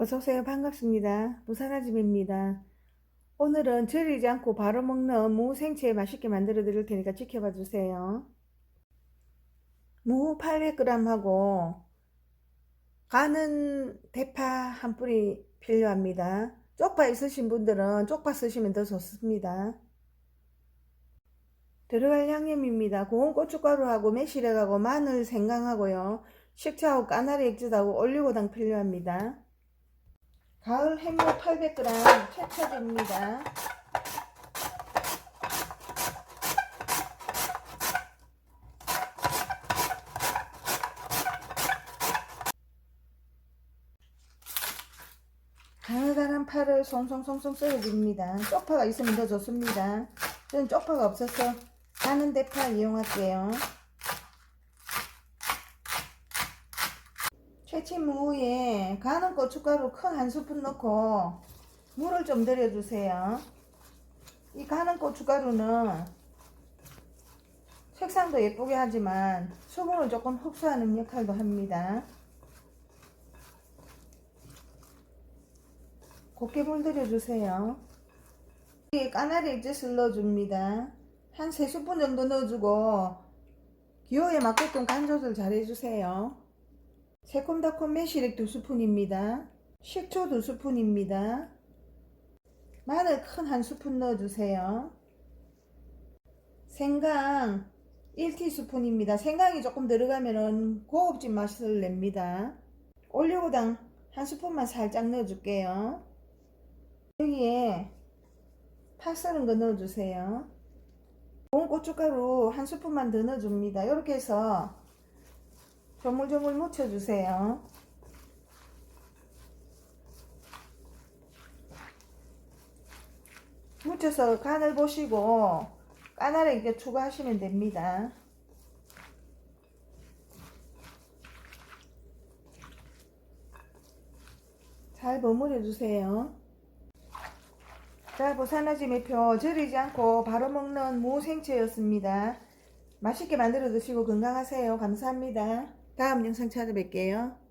어서오세요. 반갑습니다. 부산아집입니다. 오늘은 절이지 않고 바로 먹는 무 생채 맛있게 만들어 드릴 테니까 지켜봐 주세요. 무 800g하고 가는 대파 한 뿌리 필요합니다. 쪽파 있으신 분들은 쪽파 쓰시면 더 좋습니다. 들어갈 양념입니다. 고운 고춧가루하고 매실액하고 마늘, 생강하고요. 식초하고 까나리 액젓하고 올리고당 필요합니다. 가을 햄무 800g 채쳐줍니다. 가느다란 파를 송송송송 썰어줍니다. 쪽파가 있으면 더 좋습니다. 저는 쪽파가 없어서 가는 대파 이용할게요. 채친 무에 가는 고춧가루 큰 한 스푼 넣고 물을 좀 들여주세요. 이 가는 고춧가루는 색상도 예쁘게 하지만 수분을 조금 흡수하는 역할도 합니다. 곱게 물 들여주세요. 여기에 까나리 액젓을 넣어줍니다. 한 3스푼 정도 넣어주고 기호에 맞게끔 간 조절 잘 해주세요. 새콤달콤 매실액 2스푼입니다. 식초 2스푼입니다. 마늘 큰 한 스푼 넣어주세요. 생강 1티스푼입니다. 생강이 조금 들어가면 고급진 맛을 냅니다. 올리고당 한 스푼만 살짝 넣어줄게요. 여기에 파 썰은 거 넣어주세요. 고운 고춧가루 한 스푼만 더 넣어줍니다. 이렇게 해서 조물조물 묻혀주세요. 묻혀서 간을 보시고 까나리 이렇게 추가하시면 됩니다. 잘 버무려 주세요. 자, 보산아지 매표 절이지 않고 바로 먹는 무 생채였습니다. 맛있게 만들어 드시고 건강하세요. 감사합니다. 다음 영상 찾아뵐게요.